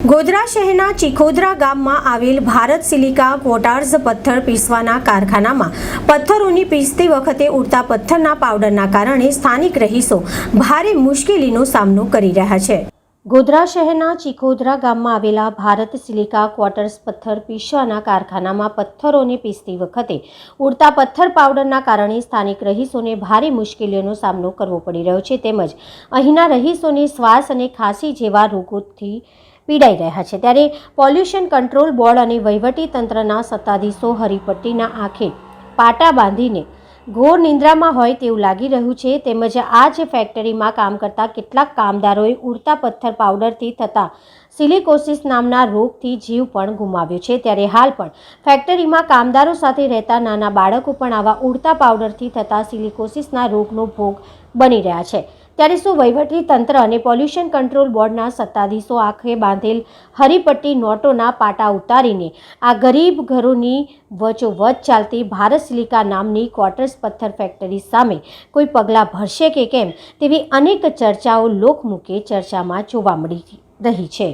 ગોધરા શહેરના ચિખોદરા ગામમાં આવેલ ભારત સિલિકા કોટાર્ઝ પથ્થર પીસવાના કારખાનામાં પથ્થરોની પીસતી વખતે ઉડતા પથ્થરના પાવડરના કારણે સ્થાનિક રહીશો ભારે મુશ્કેલીનો સામનો કરી રહ્યા છે. ગોધરા શહેરના ચિખોદરા ગામમાં આવેલા ભારત સિલિકા ક્વાર્ટર્સ પથ્થર પીસવાના કારખાનામાં પથ્થરોને પીસતી વખતે ઉડતા પથ્થર પાવડરના કારણે સ્થાનિક રહીશોને ભારે મુશ્કેલીઓનો સામનો કરવો પડી રહ્યો છે તેમજ અહીંના રહીશોને શ્વાસ અને ખાંસી જેવા રોગોથી પીડાઈ રહ્યા છે. ત્યારે પોલ્યુશન કંટ્રોલ બોર્ડ અને વહીવટી તંત્રના સત્તાધીશો હરિપટ્ટીના આંખે પાટા બાંધીને ઘોર નિંદ્રામાં હોય તેવું લાગી રહ્યું છે તેમજ આ જ ફેક્ટરીમાં કામ કરતા કેટલાક કામદારોએ ઉડતા પથ્થર પાવડરથી થતા સિલિકોસિસ નામના રોગથી જીવ પણ ગુમાવ્યો છે. ત્યારે હાલ પણ ફેક્ટરીમાં કામદારો સાથે રહેતા નાના બાળકો પણ આવા ઉડતા પાવડરથી થતા સિલિકોસિસના રોગનો ભોગ બની રહ્યા છે. ત્યારે શું વહીવટી તંત્ર અને પોલ્યુશન કંટ્રોલ બોર્ડના સત્તાધીશો આંખે બાંધેલ હરીપટ્ટી નોટોના પાટા ઉતારીને આ ગરીબ ઘરોની વચોવચ ચાલતી ભારત સિલિકા નામની ક્વાર્ટર્સ પથ્થર ફેક્ટરી સામે કોઈ પગલાં ભરશે કે કેમ તેવી અનેક ચર્ચાઓ લોકમુખે ચર્ચામાં જોવા મળી રહી છે.